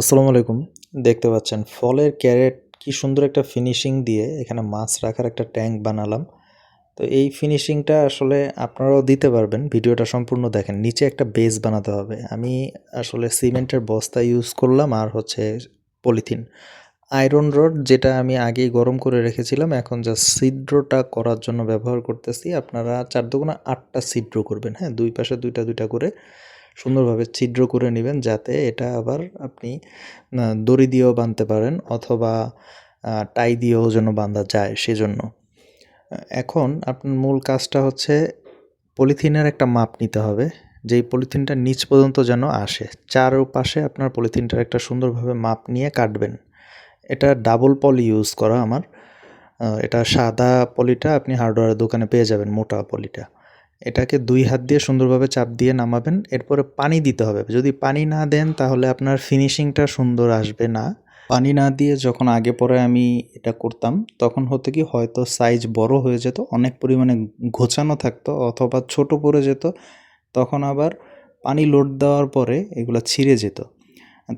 আসসালামু আলাইকুম। দেখতে পাচ্ছেন, ফলের ক্যারেট কি সুন্দর একটা ফিনিশিং দিয়ে এখানে মাছ রাখার একটা ট্যাঙ্ক বানালাম। তো এই ফিনিশিংটা আসলে আপনারাও দিতে পারবেন, ভিডিওটা সম্পূর্ণ দেখেন, নিচে একটা বেস বানাতে হবে। আমি আসলে সিমেন্টের বস্তা ইউজ করলাম আর হচ্ছে পলিথিন আয়রন রড যেটা আমি আগেই গরম করে রেখেছিলাম, এখন যা ছিদ্রটা করার জন্য ব্যবহার করতেছি। আপনারা চার দুগুণা আটটা ছিদ্র করবেন হ্যাঁ দুই পাশে দুইটা দুইটা করে। সুন্দরভাবে ছিদ্র করে নেবেন যাতে এটা আবার আপনি দড়ি দিয়েও বাঁধতে পারেন অথবা টাই দিয়েও যেন বাঁধা যায় সেজন্য। এখন আপনার মূল কাজটা হচ্ছে পলিথিনের একটা মাপ নিতে হবে। যেই পলিথিনটা নিচ পর্যন্ত যেন আসে, চারপাশে আপনার পলিথিনটার একটা সুন্দরভাবে মাপ নিয়ে কাটবেন। এটা ডাবল পলি ইউজ করা আমার। এটা সাদা পলিটা আপনি হার্ডওয়্যারের দোকানে পেয়ে যাবেন, মোটা পলিটা। এটাকে দুই হাত দিয়ে সুন্দরভাবে চাপ দিয়ে নামাবেন। এরপরে পানি দিতে হবে। যদি পানি না দেন, তাহলে আপনার ফিনিশিংটা সুন্দর আসবে না। পানি না দিয়ে যখন আগে পরে আমি এটা করতাম, তখন হতো কি, হয়তো সাইজ বড় হয়ে যেত, অনেক পরিমাণে ঘোচানো থাকতো অথবা ছোট পড়ে যেত। তখন আবার পানি লোড দেওয়ার পরে এগুলো ছিঁড়ে যেত।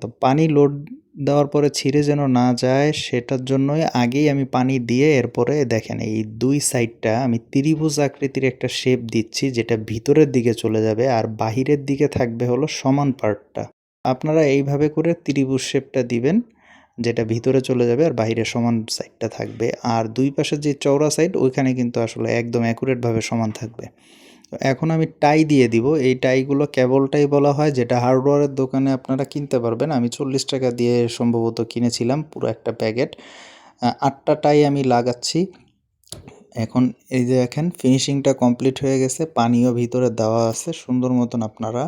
তো পানি লোড দেওয়ার পরে ছিঁড়ে যেন না যায়, সেটার জন্যই আগেই আমি পানি দিয়ে এরপরে দেখেন এই দুই সাইডটা আমি ত্রিভুজ আকৃতির একটা শেপ দিচ্ছি, যেটা ভিতরের দিকে চলে যাবে আর বাহিরের দিকে থাকবে হলো সমান পার্টটা আপনারা এইভাবে করে ত্রিভুজ শেপটা দিবেন, যেটা ভিতরে চলে যাবে আর বাইরে সমান সাইডটা থাকবে। আর দুই পাশের যে চওড়া সাইড ওইখানে কিন্তু আসলে একদম অ্যাকুরেটভাবে সমান থাকবে। এখন আমি টাই দিয়ে দিব। এই টাইগুলো কেবল টাই বলা হয়, যেটা হার্ডওয়্যারের দোকানে আপনারা কিনতে পারবেন। আমি চল্লিশ টাকা দিয়ে সম্ভবত কিনেছিলাম পুরো একটা প্যাকেট আটটা টাই আমি লাগাচ্ছি। এখন এই যে দেখেন ফিনিশিংটা কমপ্লিট হয়ে গেছে। পানিও ভিতরে দেওয়া আছে। সুন্দর মতন আপনারা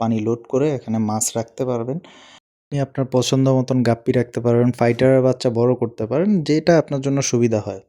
পানি লোড করে এখানে মাছ রাখতে পারবেন। আপনি আপনার পছন্দ মতন গাপ্পি রাখতে পারবেন ফাইটারের বাচ্চা বড় করতে পারেন, যেটা আপনার জন্য সুবিধা হয়।